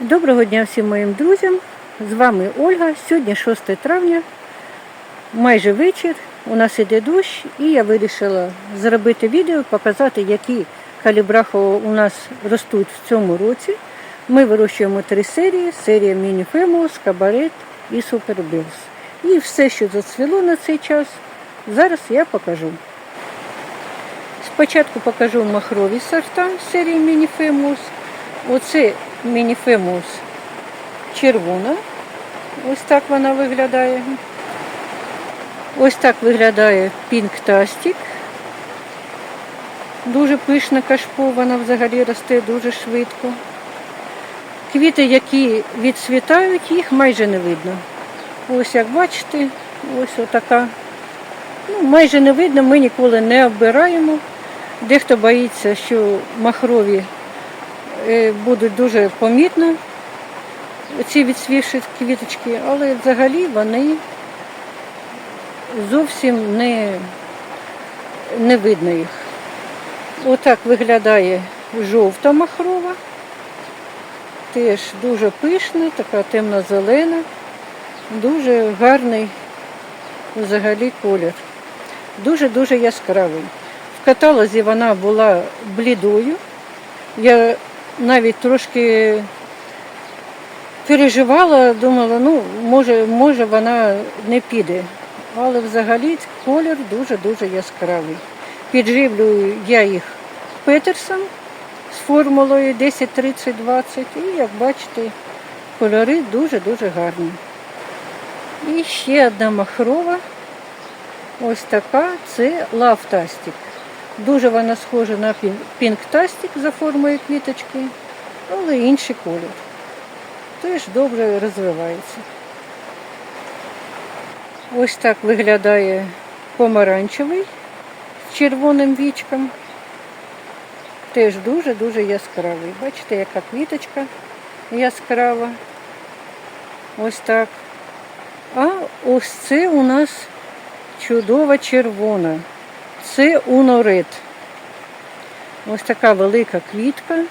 Доброго дня всім моїм друзям. З вами Ольга. Сьогодні 6 травня, майже вечір. У нас іде дощ, і я вирішила зробити відео, показати, які калібрахи у нас ростуть в цьому році. Ми вирощуємо три серії: серія Міні Фемус, Кабарет і Супер Білс. І все, що зацвіло на цей час, зараз я покажу. Спочатку покажу махрові сорта серії Міні Фемус. Оце мініфемус червона. Ось так вона виглядає. Ось так виглядає пінктастік. Дуже пишна кашпована, взагалі росте дуже швидко. Квіти, які відцвітають, їх майже не видно. Ось як бачите, ось отака. Ну, майже не видно, ми ніколи не оббираємо. Дехто боїться, що махрові будуть дуже помітно ці відсвівші квіточки, але взагалі вони зовсім не, не видно їх. Отак виглядає жовта махрова, теж дуже пишна, така темно-зелена, дуже гарний взагалі колір. Дуже-дуже яскравий. В каталозі вона була блідою. Я навіть трошки переживала, думала, ну, може, може вона не піде. Але взагалі колір дуже-дуже яскравий. Підживлюю я їх Петерсон з формулою 10-30-20 і, як бачите, кольори дуже-дуже гарні. І ще одна махрова. Ось така, це лавтастик. Дуже вона схожа на пінктастик за формою квіточки, але інший колір. Теж добре розвивається. Ось так виглядає помаранчевий з червоним вічком. Теж дуже-дуже яскравий. Бачите, яка квіточка яскрава. Ось так. А ось це у нас чудова червона. Це унорет. Ось така велика квітка.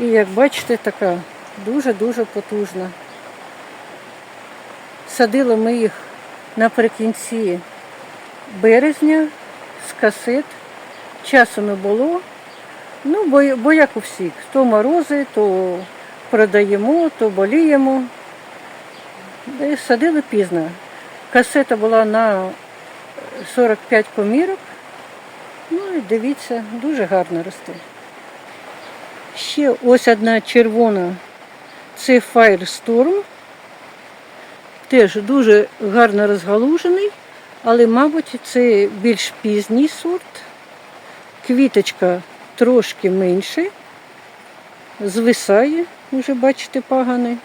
І як бачите, така дуже-дуже потужна. Садили ми їх наприкінці березня з касет. Часу не було. Ну, бо, бо як у всіх, то морози, то продаємо, то боліємо. І садили пізно. Касета була на 45 комірок. Ну і дивіться, дуже гарно росте. Ще ось одна червона, це Firestorm. Теж дуже гарно розгалужений, але, мабуть, це більш пізній сорт. Квіточка трошки менше, звисає, вже бачите, пагани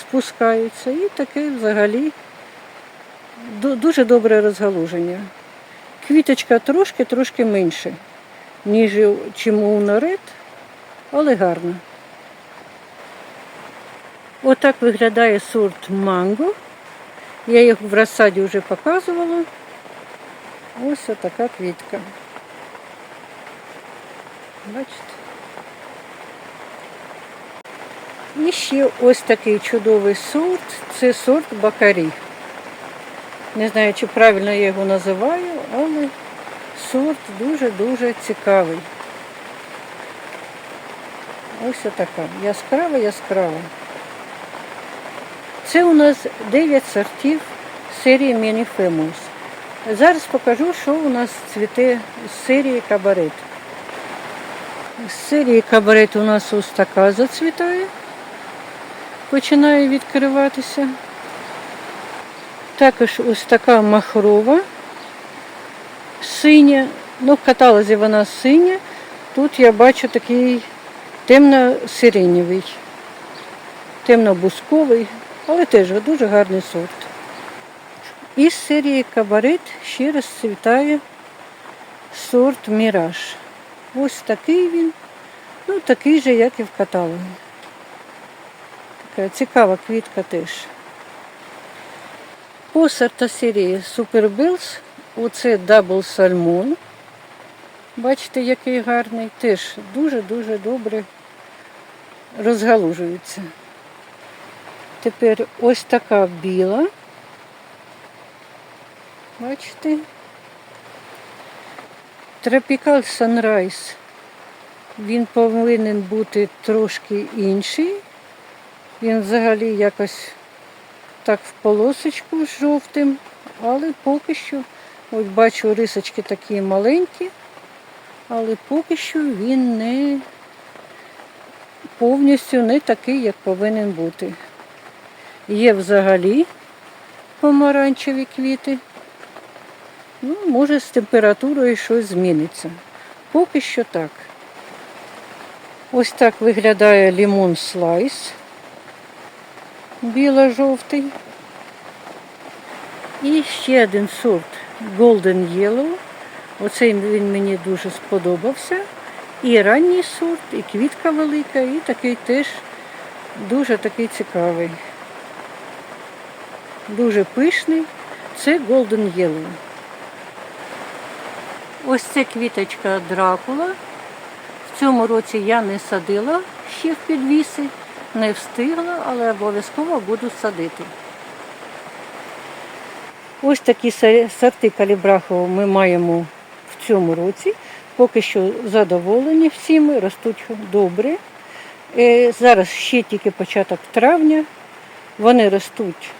спускаються. І таке взагалі дуже добре розгалуження. Квіточка трошки-трошки менше, ніж чим у наред, але гарна. Отак виглядає сорт манго. Я їх в розсаді вже показувала. Ось отака квітка. Бачите? І ще ось такий чудовий сорт. Це сорт Бакарі. Не знаю, чи правильно я його називаю, але сорт дуже-дуже цікавий. Ось така. Яскрава, яскрава. Це у нас 9 сортів серії Famous. Зараз покажу, що у нас цвіте з серії кабарет. З серії кабарет у нас ось така зацвітає, починає відкриватися. Також ось така махрова, синя, ну в каталозі вона синя, тут я бачу такий темно-сиренєвий, темно-бусковий, але теж дуже гарний сорт. Із серії кабарет ще раз цвітає сорт Міраж. Ось такий він, ну такий же, як і в каталозі. Така цікава квітка теж. По Super Bills оце Double Salmon. Бачите, який гарний, теж дуже-дуже добре розгалужується. Тепер ось така біла. Бачите? Tropical Sunrise. Він повинен бути трошки інший. Він взагалі якось так в полосочку з жовтим, але поки що, от бачу, рисочки такі маленькі, але поки що він не повністю не такий, як повинен бути. Є взагалі помаранчеві квіти. Ну, може, з температурою щось зміниться. Поки що так. Ось так виглядає лімон слайс. Біло-жовтий. І ще один сорт Golden Yellow. Оцей він мені дуже сподобався. І ранній сорт, і квітка велика, і такий теж дуже такий цікавий. Дуже пишний. Це Golden Yellow. Ось це квіточка Дракула. В цьому році я не садила ще в підвіси, не встигла, але обов'язково буду садити. Ось такі сорти калібрахового ми маємо в цьому році. Поки що задоволені всіми, ростуть добре. Е, Зараз ще тільки початок травня. Вони ростуть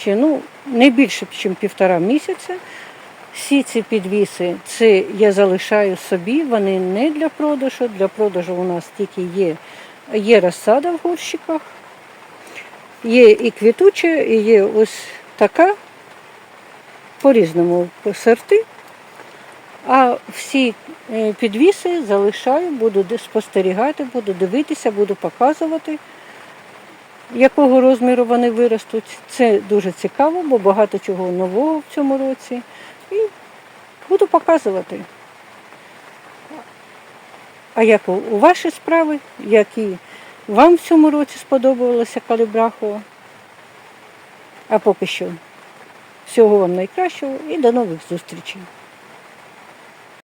ще ну, не більше, ніж півтора місяця. Всі ці підвіси це я залишаю собі, вони не для продажу. Для продажу у нас тільки є, є розсада в горщиках, є і квітуча, і є ось така, по-різному сорти. А всі е, підвіси залишаю, буду спостерігати, буду дивитися, буду показувати, якого розміру вони виростуть. Це дуже цікаво, бо багато чого нового в цьому році. І буду показувати. А як у ваші справи, які вам в цьому році сподобалося Калібрахова? А поки що всього вам найкращого і до нових зустрічей.